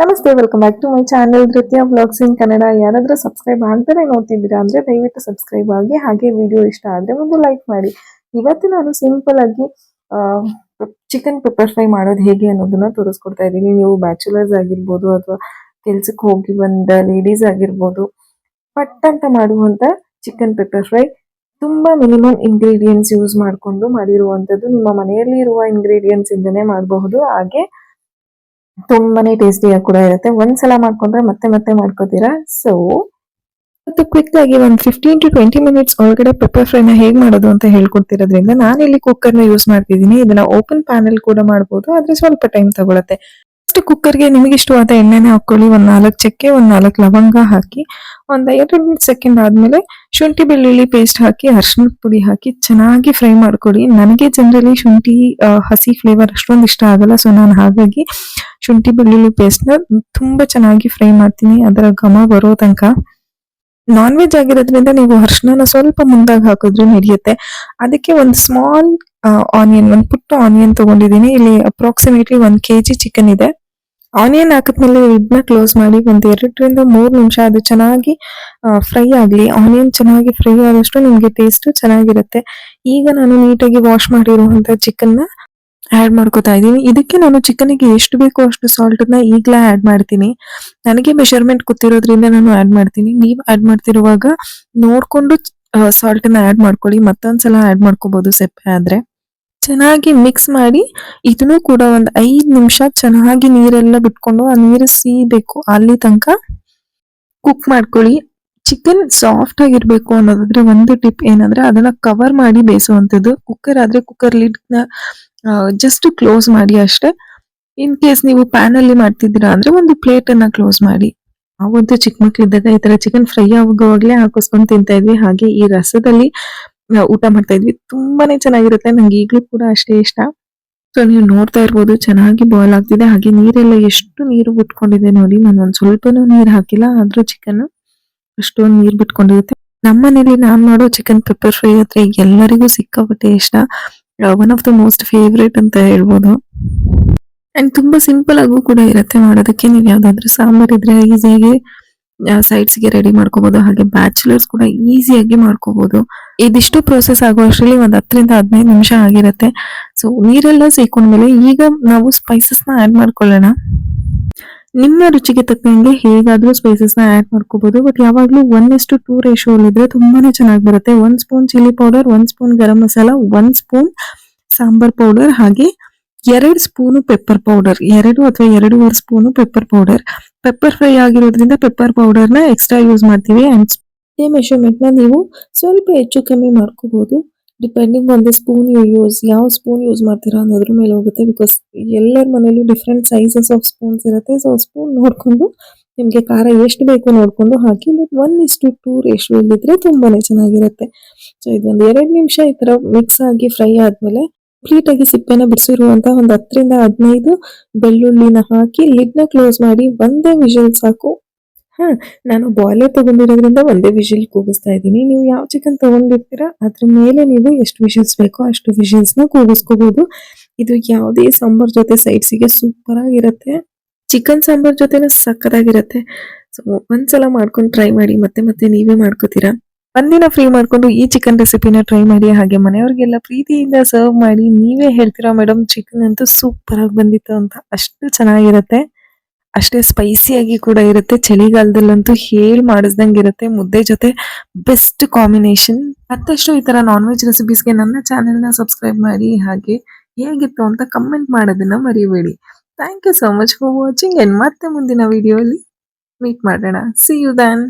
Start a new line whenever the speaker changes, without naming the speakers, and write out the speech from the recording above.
ನಮಸ್ತೆ welcome back to my channel Nritya vlogs in Kannada ಯಾರಾದರೂ subscribe ಆಗ್ತಾರೆ ನೋಡ್ತಿದ್ದೀರಾ ಅಂದ್ರೆ ದಯವಿಟ್ಟು ಸಬ್ಸ್ಕ್ರೈಬ್ ಆಗಿ, ಹಾಗೆ ವಿಡಿಯೋ ಇಷ್ಟ ಆದ್ರೆ ಒಂದು ಲೈಕ್ ಮಾಡಿ. ಇವತ್ತು ನಾನು ಸಿಂಪಲ್ ಆಗಿ ಚಿಕನ್ ಪೆಪ್ಪರ್ ಫ್ರೈ ಮಾಡೋದು ಹೇಗೆ ಅನ್ನೋದನ್ನ ತೋರಿಸ್ಕೊಡ್ತಾ ಇದ್ದೀನಿ. ನೀವು ಬ್ಯಾಚುಲರ್ಸ್ ಆಗಿರ್ಬೋದು ಅಥವಾ ಕೆಲ್ಸಕ್ಕೆ ಹೋಗಿ ಬಂದ ಲೇಡೀಸ್ ಆಗಿರ್ಬೋದು, ಪಟ್ ಅಂತ ಮಾಡುವಂಥ ಚಿಕನ್ ಪೆಪ್ಪರ್ ಫ್ರೈ ತುಂಬಾ ಮಿನಿಮಮ್ ಇಂಗ್ರೀಡಿಯೆಂಟ್ಸ್ ಯೂಸ್ ಮಾಡಿಕೊಂಡು ಮಾಡಿರುವಂಥದ್ದು ನಿಮ್ಮ ಮನೆಯಲ್ಲಿ ಇರುವ ಇಂಗ್ರೀಡಿಯೆಂಟ್ಸ್ ಇಂದನೇ ಮಾಡಬಹುದು. ಹಾಗೆ ತುಂಬಾನೇ ಟೇಸ್ಟಿಯಾಗಿ ಕೂಡ ಇರುತ್ತೆ. ಒಂದ್ಸಲ ಮಾಡ್ಕೊಂಡ್ರೆ ಮತ್ತೆ ಮತ್ತೆ ಮಾಡ್ಕೋತೀರಾ? ಸೊ ಮತ್ತು ಕ್ವಿಕ್ ಆಗಿ ಒಂದು ಫಿಫ್ಟೀನ್ ಟು ಟ್ವೆಂಟಿ ಮಿನಿಟ್ಸ್ ಒಳಗಡೆ ಪೆಪ್ಪರ್ ಫ್ರೈನ ಹೇಗೆ ಮಾಡೋದು ಅಂತ ಹೇಳ್ಕೊಡ್ತಿರೋದ್ರಿಂದ ನಾನಿಲ್ಲಿ ನ ಯೂಸ್ ಮಾಡ್ತಿದ್ದೀನಿ. ಇದನ್ನ ಓಪನ್ ಪ್ಯಾನಲ್ ಕೂಡ ಮಾಡಬಹುದು ಆದ್ರೆ ಸ್ವಲ್ಪ ಟೈಮ್ ತಗೊಳತ್ತೆ. ಫಸ್ಟ್ ಕುಕ್ಕರ್ಗೆ ನಿಮಗೆ ಇಷ್ಟವಾದ ಎಣ್ಣೆನೇ ಹಾಕೊಳ್ಳಿ ಒಂದ್ ನಾಲ್ಕು ಚಕ್ಕೆ, ಒಂದ್ ನಾಲ್ಕು ಲವಂಗ ಹಾಕಿ, ಒಂದ್ ಎರಡು ಸೆಕೆಂಡ್ ಆದ್ಮೇಲೆ ಶುಂಠಿ, ಬೆಳ್ಳುಳ್ಳಿ ಪೇಸ್ಟ್ ಹಾಕಿ ಅರ್ಶಿನದ ಪುಡಿ ಹಾಕಿ ಚೆನ್ನಾಗಿ ಫ್ರೈ ಮಾಡ್ಕೊಳ್ಳಿ ನನಗೆ ಜನರಲಿ ಶುಂಠಿ ಹಸಿ ಫ್ಲೇವರ್ ಅಷ್ಟೊಂದು ಇಷ್ಟ ಆಗಲ್ಲ ಸೊ ನಾನು ಹಾಗಾಗಿ ಶುಂಠಿ ಬೆಳ್ಳುಳ್ಳಿ ಪೇಸ್ಟ್ನ ತುಂಬಾ ಚೆನ್ನಾಗಿ ಫ್ರೈ ಮಾಡ್ತೀನಿ. ಅದರ ಘಮ ಬರೋ ತನಕ. ನಾನ್ ವೆಜ್ ಆಗಿರೋದ್ರಿಂದ ನೀವು ಅರ್ಶಿನ ಸ್ವಲ್ಪ ಮುಂದಾಗಿ ಹಾಕಿದ್ರು ನಡೆಯುತ್ತೆ. ಅದಕ್ಕೆ ಒಂದು ಸ್ಮಾಲ್ ಆನಿಯನ್ ಒಂದು ಪುಟ್ಟ ಆನಿಯನ್ ತಗೊಂಡಿದ್ದೀನಿ. ಇಲ್ಲಿ ಅಪ್ರಾಕ್ಸಿಮೇಟ್ಲಿ ಒಂದ್ ಕೆಜಿ ಚಿಕನ್ ಇದೆ. ಆನಿಯನ್ ಹಾಕಿದ್ಮೇಲೆ ಇದನ್ನ ಕ್ಲೋಸ್ ಮಾಡಿ ಒಂದ್ ಎರಡರಿಂದ ಮೂರು ನಿಮಿಷ ಅದು ಚೆನ್ನಾಗಿ ಫ್ರೈ ಆಗ್ಲಿ. ಆನಿಯನ್ ಚೆನ್ನಾಗಿ ಫ್ರೈ ಆದಷ್ಟು ನಿಮ್ಗೆ ಟೇಸ್ಟ್ ಚೆನ್ನಾಗಿರುತ್ತೆ. ಈಗ ನಾನು ನೀಟಾಗಿ ವಾಶ್ ಮಾಡಿರುವಂತ ಚಿಕನ್ ಆಡ್ ಮಾಡ್ಕೋತಾ ಇದ್ದೀನಿ. ಇದಕ್ಕೆ ನಾನು ಚಿಕನಿಗೆ ಎಷ್ಟು ಬೇಕೋ ಅಷ್ಟು ಸಾಲ್ಟನ್ನ ಈಗಲೇ ಆ್ಯಡ್ ಮಾಡ್ತೀನಿ. ನನಗೆ ಮೆಷರ್ಮೆಂಟ್ ಗೊತ್ತಿರೋದ್ರಿಂದ ನಾನು ಆ್ಯಡ್ ಮಾಡ್ತೀನಿ. ನೀವು ಆ್ಯಡ್ ಮಾಡ್ತಿರುವಾಗ ನೋಡಿಕೊಂಡು ಸಾಲ್ಟನ್ನ ಆ್ಯಡ್ ಮಾಡ್ಕೊಳ್ಳಿ. ಮತ್ತೊಂದ್ಸಲ ಆ್ಯಡ್ ಮಾಡ್ಕೋಬೋದು ಸೆಪ್ಪೆ ಆದರೆ. ಚೆನ್ನಾಗಿ ಮಿಕ್ಸ್ ಮಾಡಿ, ಇದನ್ನು ಕೂಡ ಒಂದು ಐದು ನಿಮಿಷ ಚೆನ್ನಾಗಿ ನೀರೆಲ್ಲ ಬಿಟ್ಕೊಂಡು ಆ ನೀರು ಸೀಬೇಕು. ಅಲ್ಲಿ ತನಕ ಕುಕ್ ಮಾಡ್ಕೊಳ್ಳಿ. ಚಿಕನ್ ಸಾಫ್ಟ್ ಆಗಿರ್ಬೇಕು ಅನ್ನೋದಾದ್ರೆ ಒಂದು ಟಿಪ್ ಏನಂದ್ರೆ ಅದನ್ನ ಕವರ್ ಮಾಡಿ ಬೇಯಿಸುವಂಥದ್ದು. ಕುಕ್ಕರ್ ಆದ್ರೆ ಕುಕ್ಕರ್ ಲಿಡ್ ಜಸ್ಟ್ ಕ್ಲೋಸ್ ಮಾಡಿ ಅಷ್ಟೇ. ಇನ್ ಕೇಸ್ ನೀವು ಪ್ಯಾನ್ ಅಲ್ಲಿ ಮಾಡ್ತಿದ್ದೀರಾ ಅಂದ್ರೆ ಒಂದು ಪ್ಲೇಟ್ ಅನ್ನ ಕ್ಲೋಸ್ ಮಾಡಿ. ನಾವಂತೂ ಚಿಕ್ಕ ಮಕ್ಳಿದ್ದಾಗ ಈ ತರ ಚಿಕನ್ ಫ್ರೈ ಆಗುವಾಗ್ಲೇ ಹಾಕಿಸ್ಕೊಂಡು ತಿಂತಾ ಇದ್ವಿ. ಹಾಗೆ ಈ ರಸದಲ್ಲಿ ಊಟ ಮಾಡ್ತಾ ಇದ್ವಿ. ತುಂಬಾನೇ ಚೆನ್ನಾಗಿರುತ್ತೆ. ನಂಗೆ ಈಗಲೂ ಕೂಡ ಅಷ್ಟೇ ಇಷ್ಟ. ಸೊ ನೀವು ನೋಡ್ತಾ ಇರ್ಬೋದು, ಚೆನ್ನಾಗಿ ಬಾಯ್ಲ್ ಆಗ್ತಿದೆ. ಹಾಗೆ ನೀರೆಲ್ಲ ಎಷ್ಟು ನೀರು ಬಿಟ್ಕೊಂಡಿದೆ ನೋಡಿ. ನಾನು ಒಂದ್ ಸ್ವಲ್ಪನೂ ನೀರು ಹಾಕಿಲ್ಲ, ಆದ್ರೂ ಚಿಕನ್ ಅಷ್ಟೊಂದು ನೀರ್ ಬಿಟ್ಕೊಂಡಿರುತ್ತೆ. ನಮ್ಮನೇಲಿ ನಾನ್ ಮಾಡೋ ಚಿಕನ್ ಪೆಪ್ಪರ್ ಫ್ರೈ ಹತ್ರ ಎಲ್ಲರಿಗೂ ಸಿಕ್ಕಾಪಟ್ಟೆ ಇಷ್ಟ. One of the most favourite ಅಂತ ಹೇಳ್ಬೋದು. ಅಂಡ್ ತುಂಬಾ ಸಿಂಪಲ್ ಆಗೂ ಕೂಡ ಇರುತ್ತೆ ಮಾಡೋದಕ್ಕೆ ನೀವು ಯಾವ್ದಾದ್ರು ಸಾಂಬಾರ್ ಇದ್ರೆ ಈಸಿಯಾಗಿ ಸೈಡ್ಸ್ಗೆ ರೆಡಿ ಮಾಡ್ಕೋಬಹುದು ಹಾಗೆ ಬ್ಯಾಚುಲರ್ಸ್ ಕೂಡ ಈಸಿಯಾಗಿ ಮಾಡ್ಕೋಬಹುದು ಇದಿಷ್ಟು ಪ್ರೋಸೆಸ್ ಆಗೋ ಅಷ್ಟರಲ್ಲಿ ಒಂದ್ ಹತ್ತರಿಂದ ಹದಿನೈದು ನಿಮಿಷ ಆಗಿರುತ್ತೆ. ಸೊ ನೀರೆಲ್ಲ ಸೇಕೊಂಡ್ಮೇಲೆ ಈಗ ನಾವು ಸ್ಪೈಸಸ್ನ ಆಡ್ ಮಾಡ್ಕೊಳ್ಳೋಣ. ನಿಮ್ಮ ರುಚಿಗೆ ತಕ್ಕಂಗೆ ಹೇಗಾದರೂ ಸ್ಪೈಸಸ್ನ ಆಡ್ ಮಾಡ್ಕೋಬಹುದು ಬಟ್ ಯಾವಾಗಲೂ ಒನ್ ಇಷ್ಟು ಟೂ ಇದ್ರೆ ತುಂಬಾನೇ ಚೆನ್ನಾಗಿ ಬರುತ್ತೆ. One spoon chilli powder one spoon garam masala one spoon sambar powder ಹಾಗೆ ಎರಡ್ ಸ್ಪೂನ್ ಪೆಪ್ಪರ್ ಪೌಡರ್ ಎರಡು ಅಥವಾ ಎರಡೂವರೆ spoon pepper powder pepper fry ಆಗಿರೋದ್ರಿಂದ ಪೆಪ್ಪರ್ ಪೌಡರ್ನ ಎಕ್ಸ್ಟ್ರಾ ಯೂಸ್ ಮಾಡ್ತೀವಿ. ಅಂಡ್ ಇದೇ ಮೆಷರ್ಮೆಂಟ್ನ ನೀವು ಸ್ವಲ್ಪ ಹೆಚ್ಚು ಕಮ್ಮಿ ಮಾಡ್ಕೋಬಹುದು depending on the spoon you use ಯಾವ ಸ್ಪೂನ್ ಯೂಸ್ ಮಾಡ್ತೀರಾ ಅನ್ನೋದ್ರ ಮೇಲೆ ಹೋಗುತ್ತೆ ಬಿಕಾಸ್ ಎಲ್ಲರ ಮನೇಲೂ ಡಿಫ್ರೆಂಟ್ ಸೈಜಸ್ ಆಫ್ ಸ್ಪೂನ್ಸ್ ಇರುತ್ತೆ. ಸೊ ಸ್ಪೂನ್ ನೋಡ್ಕೊಂಡು ನಿಮಗೆ ಖಾರ ಎಷ್ಟು ಬೇಕು ನೋಡ್ಕೊಂಡು ಹಾಕಿ ಬಟ್ ಒನ್ ಇಷ್ಟು ಟೂ ರೇಷಿಯೋ ಇದ್ರೆ ತುಂಬಾನೇ ಚೆನ್ನಾಗಿರುತ್ತೆ. ಸೊ ಇದೊಂದು ಎರಡು ನಿಮಿಷ ಈ ತರ ಮಿಕ್ಸ್ ಆಗಿ ಫ್ರೈ ಆದ್ಮೇಲೆ ಕಂಪ್ಲೀಟಾಗಿ ಸಿಪ್ಪೆನ ಬಿಡಿಸಿರುವಂಥ ಒಂದು ಹತ್ತರಿಂದ ಹದಿನೈದು ಬೆಳ್ಳುಳ್ಳಿನ ಹಾಕಿ ಲಿಡ್ನ ಕ್ಲೋಸ್ ಮಾಡಿ, ಒಂದೇ ವಿಷಲ್ ಸಾಕು. ಹಾ, ನಾನು ಬಾಯ್ಲರ್ ತಗೊಂಡಿರೋದ್ರಿಂದ ಒಂದೇ ವಿಷಲ್ ಕೂಗಿಸ್ತಾ ಇದ್ದೀನಿ. ನೀವು ಯಾವ ಚಿಕನ್ ತಗೊಂಡಿರ್ತೀರಾ, ಅದ್ರ ಮೇಲೆ ನೀವು ಎಷ್ಟು ವಿಷಲ್ಸ್ ಬೇಕೋ ಅಷ್ಟು ವಿಷಲ್ಸ್ನ ಕೂಗಿಸ್ಕೋಬಹುದು ಇದು ಯಾವುದೇ ಸಾಂಬಾರ್ ಜೊತೆ ಸೈಡ್ಸ್ಗೆ ಸೂಪರ್ ಆಗಿರುತ್ತೆ. ಚಿಕನ್ ಸಾಂಬಾರ್ ಜೊತೆನೂ ಸಕ್ಕತ್ತಾಗಿರುತ್ತೆ. ಸೊ ಒಂದ್ಸಲ ಮಾಡ್ಕೊಂಡು ಟ್ರೈ ಮಾಡಿ, ಮತ್ತೆ ಮತ್ತೆ ನೀವೇ ಮಾಡ್ಕೋತೀರಾ? ಒಂದಿನ ಫ್ರೀ ಮಾಡ್ಕೊಂಡು ಈ ಚಿಕನ್ ರೆಸಿಪಿನ ಟ್ರೈ ಮಾಡಿ, ಹಾಗೆ ಮನೆಯವ್ರಿಗೆಲ್ಲ ಪ್ರೀತಿಯಿಂದ ಸರ್ವ್ ಮಾಡಿ, ನೀವೇ ಹೇಳ್ತೀರಾ ಮೇಡಮ್ ಚಿಕನ್ ಅಂತೂ ಸೂಪರ್ ಆಗಿ ಬಂದಿತ್ತು ಅಂತ. ಅಷ್ಟು ಚೆನ್ನಾಗಿರುತ್ತೆ. ಅಷ್ಟೇ ಸ್ಪೈಸಿಯಾಗಿ ಕೂಡ ಇರುತ್ತೆ. ಚಳಿಗಾಲದಲ್ಲಂತೂ ಹೇಳಿ ಮಾಡಿಸ್ದಂಗೆ ಇರುತ್ತೆ. ಮುದ್ದೆ ಜೊತೆ ಬೆಸ್ಟ್ ಕಾಂಬಿನೇಷನ್ ಮತ್ತಷ್ಟು ಈ ತರ ನಾನ್ ವೆಜ್ ರೆಸಿಪೀಸ್ಗೆ ನನ್ನ ಚಾನೆಲ್ನ ಸಬ್ಸ್ಕ್ರೈಬ್ ಮಾಡಿ. ಹಾಗೆ ಹೇಗಿತ್ತು ಅಂತ ಕಮೆಂಟ್ ಮಾಡೋದನ್ನ ಮರಿಬೇಡಿ. Thank you so much for watching and ಮತ್ತೆ ಮುಂದಿನ ವಿಡಿಯೋಲಿ ಮೀಟ್ ಮಾಡೋಣ. C you Dhan